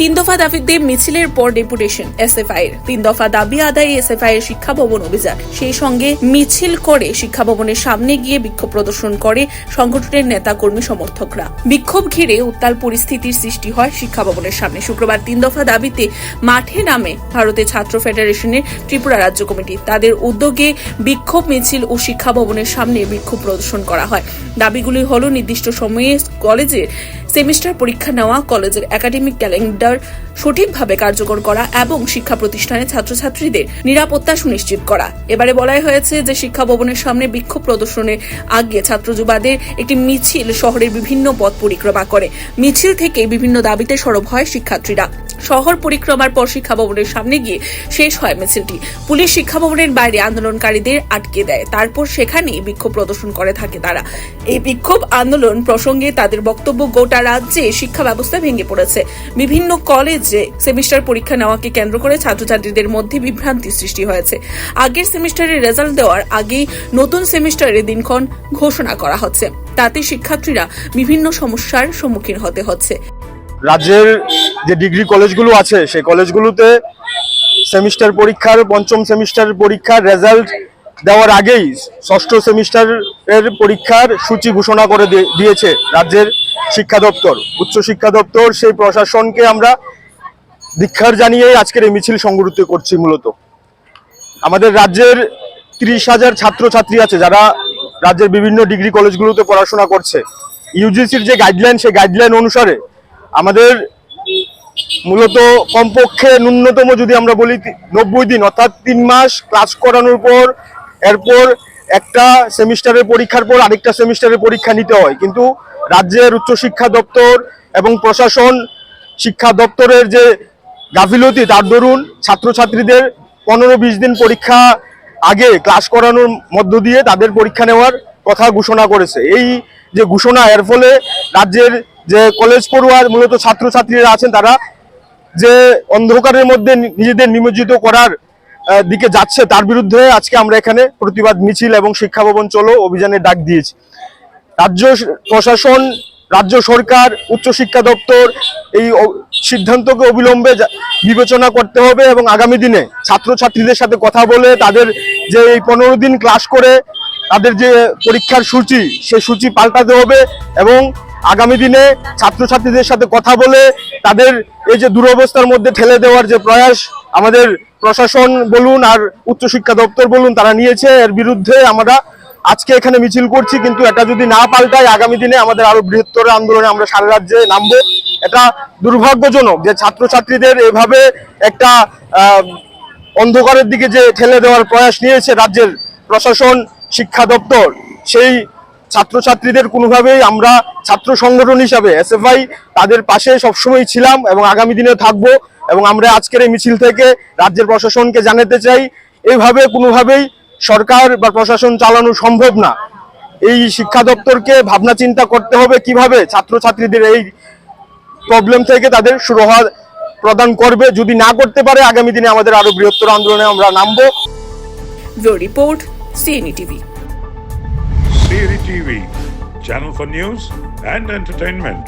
তিন দফা দাবিতে মিছিলের পর ডেপুটেশন এসএফআই এর তিন দফা দাবি আদায়ে এসএফআই এর শিক্ষা ভবন অভিযান। সেই সঙ্গে মিছিল করে শিক্ষা ভবনের সামনে গিয়ে বিক্ষোভ প্রদর্শন করে সংগঠনের নেতা কর্মী সমর্থকরা। বিক্ষোভ ঘিরে উত্তাল পরিস্থিতির সৃষ্টি হয় শিক্ষা ভবনের সামনে। শুক্রবার তিন দফা দাবিতে মাঠে নামে ভারতের ছাত্র ফেডারেশনের ত্রিপুরা রাজ্য কমিটি। তাদের উদ্যোগে বিক্ষোভ, মিছিল ও শিক্ষা ভবনের সামনে বিক্ষোভ প্রদর্শন করা হয়। দাবিগুলি হল নির্দিষ্ট সময়ে কলেজের সেমিস্টার পরীক্ষা নেওয়া, কলেজের একাডেমিক ক্যালেন্ডার interior সঠিকভাবে কার্যকর করা এবং শিক্ষা প্রতিষ্ঠানে ছাত্রছাত্রীদের নিরাপত্তা সুনিশ্চিত করা। এবারে বলাই হয়েছে যে শিক্ষা ভবনের সামনে বিক্ষোভ প্রদর্শনের আগে ছাত্র যুবাদের একটি মিছিল শহরের বিভিন্ন পথ পরিক্রমা করে। মিছিল থেকে বিভিন্ন দাবিতে সরব হয় শিক্ষার্থীরা। শহর পরিক্রমার পর শিক্ষা ভবনের সামনে গিয়ে শেষ হয় মিছিলটি। পুলিশ শিক্ষা ভবনের বাইরে আন্দোলনকারীদের আটকে দেয়। তারপর সেখানেই বিক্ষোভ প্রদর্শন করে থাকে তারা। এই বিক্ষোভ আন্দোলন প্রসঙ্গে তাদের বক্তব্য গোটা রাজ্যে শিক্ষা ব্যবস্থা ভেঙে পড়েছে। বিভিন্ন কলেজে সেমিস্টার পরীক্ষা নেওয়াকে কেন্দ্র করে ছাত্রছাত্রীদের মধ্যে বিভ্রান্তি সৃষ্টি হয়েছে। আগের সেমিস্টারের রেজাল্ট দেওয়ার আগেই নতুন সেমিস্টারের দিনক্ষণ ঘোষণা করা হচ্ছে। তাতে শিক্ষার্থীরা বিভিন্ন সমস্যার সম্মুখীন হতে হচ্ছে। রাজ্যের যে ডিগ্রি কলেজগুলো আছে, সেই কলেজগুলোতে সেমিস্টার পরীক্ষার, পঞ্চম সেমিস্টার পরীক্ষার রেজাল্ট দেওয়ার আগেই ষষ্ঠ সেমিস্টারের পরীক্ষার সূচি ঘোষণা করে দিয়ে- দিয়েছে রাজ্যের শিক্ষা দপ্তর। উচ্চ শিক্ষা দপ্তর, সেই প্রশাসনকে আমরা ধিক্ষার জানিয়ে আজকের এই মিছিল সংগঠিত করছি মূলত। আমাদের রাজ্যের ত্রিশ হাজার ছাত্রছাত্রী আছে যারা রাজ্যের বিভিন্ন ডিগ্রি কলেজগুলোতে পড়াশোনা করছে। ইউজিসির যে গাইডলাইন সেই গাইডলাইন অনুসারে আমাদের মূলত কমপক্ষে ন্যূনতম যদি আমরা বলি নব্বই দিন, অর্থাৎ তিন মাস ক্লাস করানোর পর, এরপর একটা সেমিস্টারের পরীক্ষার পর আরেকটা সেমিস্টারের পরীক্ষা নিতে হয়। কিন্তু রাজ্যের উচ্চশিক্ষা দপ্তর এবং প্রশাসন শিক্ষা দপ্তরের যে গাফিলতি তার দরুন ছাত্রছাত্রীদের পনেরো বিশ দিন পরীক্ষা আগে ক্লাস করানোর মধ্য দিয়ে তাদের পরীক্ষা নেওয়ার কথা ঘোষণা করেছে। এই যে ঘোষণা, এর ফলে রাজ্যের যে কলেজ পড়ুয়ার মূলত ছাত্রছাত্রীরা আছেন, তারা যে অন্ধকারের মধ্যে নিজেদের নিমজ্জিত করার দিকে যাচ্ছে, তার বিরুদ্ধে আজকে আমরা এখানে প্রতিবাদ মিছিল এবং শিক্ষা ভবন চলো অভিযানের ডাক দিয়েছি। রাজ্য প্রশাসন, রাজ্য সরকার, উচ্চশিক্ষা দপ্তর, এই সিদ্ধান্তকে অবিলম্বে বিবেচনা করতে হবে এবং আগামী দিনে ছাত্রছাত্রীদের সাথে কথা বলে তাদের যে এই পনেরো দিন ক্লাস করে তাদের যে পরীক্ষার সূচি সেই সূচি পাল্টাতে হবে এবং আগামী দিনে ছাত্রছাত্রীদের সাথে কথা বলে তাদের এই যে দুরবস্থার মধ্যে ঠেলে দেওয়ার যে প্রয়াস আমাদের প্রশাসন বলুন আর উচ্চশিক্ষা দপ্তর বলুন তারা নিয়েছে, এর বিরুদ্ধে আমরা আজকে এখানে মিছিল করছি, কিন্তু এটা যদি না পাল্টায় আগামী দিনে আমাদের আরও বৃহত্তর আন্দোলনে আমরা সারা রাজ্যে নামবো। এটা দুর্ভাগ্যজনক যে ছাত্রছাত্রীদের এভাবে একটা অন্ধকারের দিকে যে ঠেলে দেওয়ার প্রয়াস নিয়েছে রাজ্যের প্রশাসন, শিক্ষা দপ্তর, সেই ছাত্রছাত্রীদের কোনোভাবেই আমরা ছাত্র সংগঠন হিসাবে, এসএফআই, তাদের পাশে সবসময় ছিলাম এবং আগামী দিনে থাকব এবং আমরা আজকের এই মিছিল থেকে রাজ্যের প্রশাসনকে জানাতে চাই এইভাবে কোনোভাবেই সরকার বা প্রশাসন চালানো সম্ভব না। এই শিক্ষা দপ্তরকে ভাবনা চিন্তা করতে হবে কীভাবে ছাত্রছাত্রীদের এই প্রবলেম থেকে তাদের সুরহা প্রদান করবে। যদি না করতে পারে আগামী দিনে আমাদের আরও বৃহত্তর আন্দোলনে আমরা নামবো। Report CNE TV. CNE TV channel for news and entertainment.